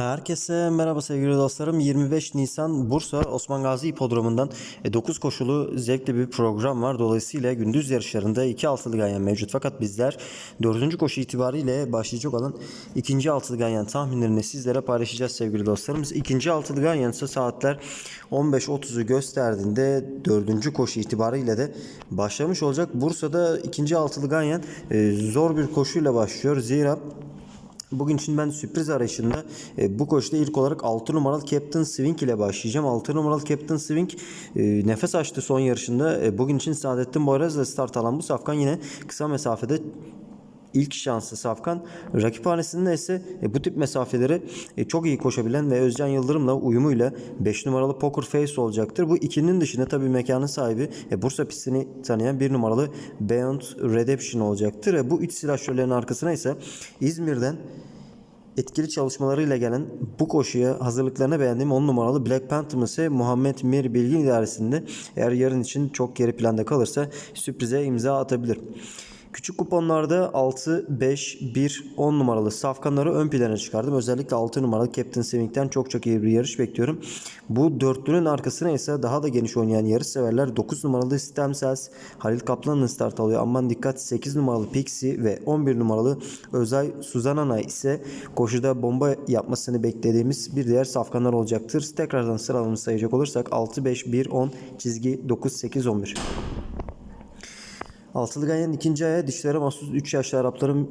Herkese merhaba sevgili dostlarım. 25 Nisan Bursa Osman Gazi İpodromu'ndan 9 koşulu zevkli bir program var. Dolayısıyla gündüz yarışlarında 2 altılı ganyan mevcut. Fakat bizler 4. koşu itibariyle başlayacak olan 2. altılı ganyan tahminlerini sizlere paylaşacağız sevgili dostlarımız. 2. altılı ganyan ise saatler 15.30'u gösterdiğinde 4. koşu itibariyle de başlamış olacak. Bursa'da 2. altılı ganyan e, zor bir koşuyla başlıyor. Zira Bugün için ben sürpriz arayışında e, bu koşuda ilk olarak 6 numaralı Captain Swing ile başlayacağım. 6 numaralı Captain Swing e, nefes açtı son yarışında. E, bugün için Saadettin Boyraz'la start alan bu safkan yine kısa mesafede ilk şansı Safkan. Rakiphanesinde ise e, bu tip mesafeleri e, çok iyi koşabilen ve Özcan Yıldırım'la uyumuyla 5 numaralı Poker Face olacaktır. Bu ikinin dışında tabii mekanın sahibi e, Bursa pistini tanıyan 1 numaralı Beyond Redemption olacaktır. E, bu üç silahşörlerin arkasına ise İzmir'den etkili çalışmalarıyla gelen bu koşuya hazırlıklarına beğendiğim 10 numaralı Black Panther ise Muhammed Mir Bilgin idaresinde eğer yarın için çok geri planda kalırsa sürprize imza atabilir. Küçük kuponlarda 6, 5, 1, 10 numaralı safkanları ön plana çıkardım. Özellikle 6 numaralı Captain Swing'den çok çok iyi bir yarış bekliyorum. Bu dörtlünün arkasına ise daha da geniş oynayan yarış severler 9 numaralı Stem Cells Halil Kaplan'ın start alıyor. Aman dikkat 8 numaralı Pixie ve 11 numaralı Özay Suzanana ise koşuda bomba yapmasını beklediğimiz bir diğer safkanlar olacaktır. Tekrardan sıralamamı sayacak olursak 6, 5, 1, 10 çizgi 9, 8, 11. Altılı Ganyan'ın ikinci aya dişlere mahsus 3 yaşlı Arapların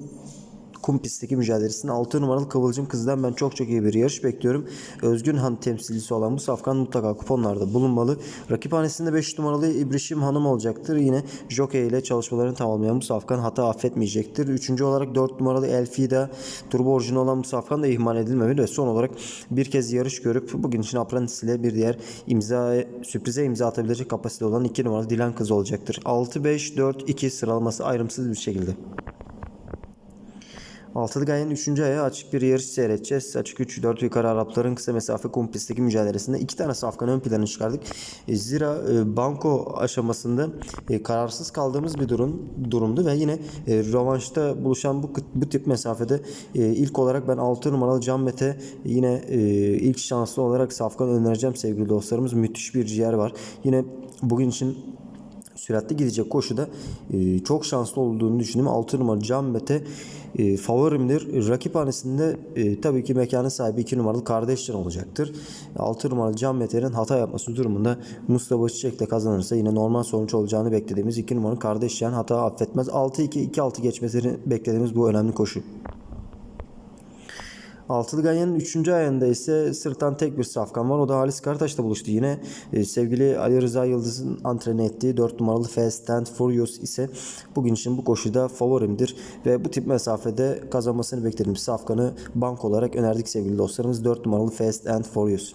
kum pistteki mücadelesinde 6 numaralı Kıvılcım Kız'dan ben çok çok iyi bir yarış bekliyorum. Özgün Han temsilcisi olan bu safkan mutlaka kuponlarda bulunmalı. Rakiphanesinde 5 numaralı İbrişim Hanım olacaktır. Yine jockey ile çalışmalarını tamamlayan bu safkan hata affetmeyecektir. Üçüncü olarak 4 numaralı Elfida turbo orijinal olan bu safkan da ihmal edilmemeli ve son olarak bir kez yarış görüp bugün için Apprentice ile bir diğer imza sürprize imza atabilecek kapasite olan 2 numaralı Dilan Kız olacaktır. 6-5-4-2 sıralaması ayrımsız bir şekilde. Altılı Gaye'nin 3. aya açık bir yarış seyredeceğiz. Açık 3-4 yukarı Arapların kısa mesafe kum pistteki mücadelesinde iki tane safkan ön plana çıkardık. E, Zira e, banko aşamasında e, kararsız kaldığımız bir durum durumdu ve yine rövanşta buluşan bu bu tip mesafede ilk olarak ben 6 numaralı Can Mete yine ilk şanslı olarak safkan önereceğim sevgili dostlarımız. Müthiş bir ciğer var. Yine bugün için süratli gidecek koşuda e, çok şanslı olduğunu düşünüyorum. 6 numaralı Can Mete e, favorimdir. Rakiphanesinde e, tabii ki mekanın sahibi 2 numaralı kardeşler olacaktır. 6 numaralı Can Mete'nin hata yapması durumunda Mustafa Çiçek de kazanırsa yine normal sonuç olacağını beklediğimiz 2 numaralı kardeşler hata affetmez. 6-2 2-6 geçmesini beklediğimiz bu önemli koşu. Altılı Ganyan'ın 3. ayında ise sırttan tek bir safkan var. O da Halis Karataş'la buluştu. Yine e, sevgili Ali Rıza Yıldız'ın antrene ettiği 4 numaralı Fast and Furious ise bugün için bu koşuda favorimdir. Ve bu tip mesafede kazanmasını beklediğimiz safkanı bank olarak önerdik sevgili dostlarımız. 4 numaralı Fast and Furious.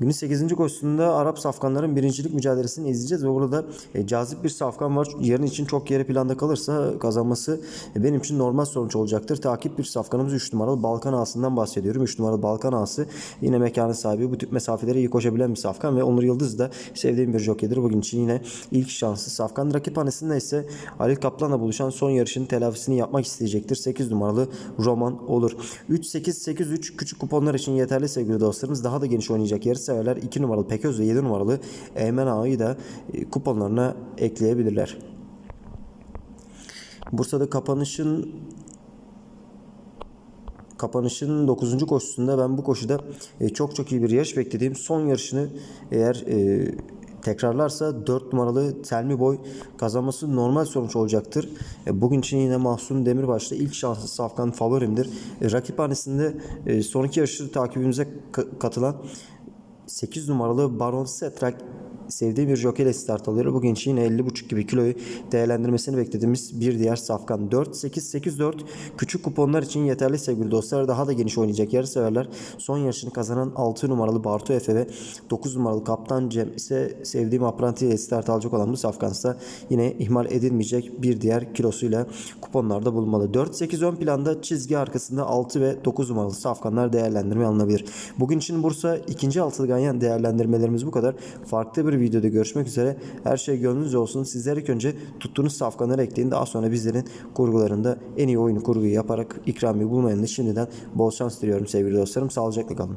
Günün 8. koşusunda Arap safkanların birincilik mücadelesini izleyeceğiz ve burada e, cazip bir safkan var. Yarın için çok geri planda kalırsa kazanması e, benim için normal sonuç olacaktır. Takip bir safkanımız 3 numaralı Balkan Ağası'ndan bahsediyorum. 3 numaralı Balkan Ağası yine mekanın sahibi bu tip mesafeleri iyi koşabilen bir safkan ve Onur Yıldız da sevdiğim bir jokeydir. Bugün için yine ilk şansı safkan. Rakip hanesinde ise Halil Kaplan'la buluşan son yarışın telafisini yapmak isteyecektir. 8 numaralı Roman olur. 3-8-8-3 küçük kuponlar için yeterli sevgili dostlarımız. Daha da geniş oynayacak yarış severler 2 numaralı Peköz ve 7 numaralı Eymen Ağa'yı da e, kuponlarına ekleyebilirler. Bursa'da kapanışın kapanışın 9. koşusunda ben bu koşuda e, çok çok iyi bir yarış beklediğim son yarışını eğer e, tekrarlarsa 4 numaralı Telmi Boy kazanması normal sonuç olacaktır. Bugün için yine Mahsun Demirbaş'ta ilk şanslı safkan favorimdir. E, Rakiphanesinde e, son iki takibimize ka- katılan 8 numaralı Baron Setrak sevdiği bir jockey ile start alıyor. Bugün için yine 50.5 gibi kiloyu değerlendirmesini beklediğimiz bir diğer safkan. 4-8-8-4 küçük kuponlar için yeterli sevgili dostlar. Daha da geniş oynayacak yarı severler. Son yarışını kazanan 6 numaralı Bartu Efe ve 9 numaralı Kaptan Cem ise sevdiğim apranti ile start alacak olan bu safkansa yine ihmal edilmeyecek bir diğer kilosuyla kuponlarda bulunmalı. 4-8 ön planda çizgi arkasında 6 ve 9 numaralı safkanlar değerlendirme alınabilir. Bugün için Bursa ikinci altılı ganyan değerlendirmelerimiz bu kadar. Farklı bir videoda görüşmek üzere. Her şey gönlünüzce olsun. Sizler ilk önce tuttuğunuz safkanları ekleyin. Daha sonra bizlerin kurgularında en iyi oyunu kurguyu yaparak ikramiye bulmayanı şimdiden bol şans diliyorum sevgili dostlarım. Sağlıcakla kalın.